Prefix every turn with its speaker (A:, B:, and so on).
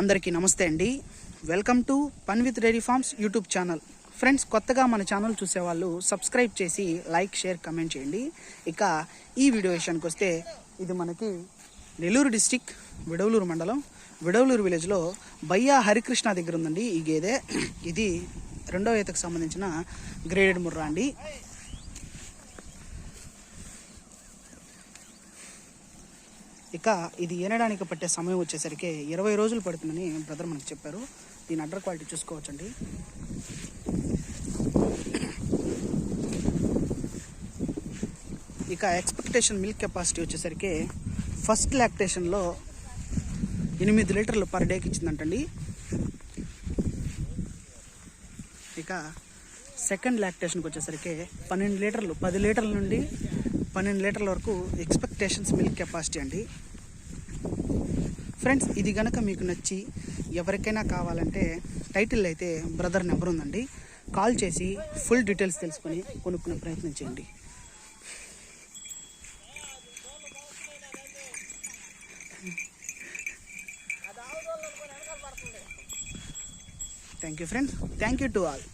A: అందరికీ నమస్తే అండి. Welcome to fun with dairy farms YouTube channel friends కొత్తగా మన ఛానల్ చూసేవాళ్ళు సబ్స్క్రైబ్ చేసి లైక్ షేర్ కమెంట్ చేయండి. ఇక ఈ వీడియో విషయానికి వస్తే ఇది మనకి నెల్లూరు డిస్టిక్ విడవలూరు మండలం విడవలూరు విలేజ్లో బయ్యా హరికృష్ణ దగ్గర ఉందండి ఈ గేదె. ఇది రెండో ఈతకు సంబంధించిన గ్రేడెడ్ ముర్రా అండి. ఇక ఇది ఏనడానికి పట్టే సమయం వచ్చేసరికి ఇరవై రోజులు పడుతుందని బ్రదర్ మనకు చెప్పారు. దీని అడ్డర్ క్వాలిటీ చూసుకోవచ్చండి. ఇక ఎక్స్పెక్టేషన్ మిల్క్ కెపాసిటీ వచ్చేసరికి ఫస్ట్ లాక్టేషన్లో ఎనిమిది లీటర్లు పర్ డేకి ఇచ్చిందంటండి. ఇక సెకండ్ లాక్టేషన్కి వచ్చేసరికి పన్నెండు లీటర్లు పది లీటర్ల నుండి పన్నెండు లీటర్ల వరకు ఎక్స్పెక్టేషన్స్ మిల్క్ కెపాసిటీ అండి. ఫ్రెండ్స్ ఇది గనక మీకు నచ్చి ఎవరికైనా కావాలంటే టైటిల్ అయితే బ్రదర్ నెంబర్ ఉందండి. కాల్ చేసి ఫుల్ డీటెయిల్స్ తెలుసుకొని కొనుక్కునే ప్రయత్నం చేయండి. Thank you friends thank you to all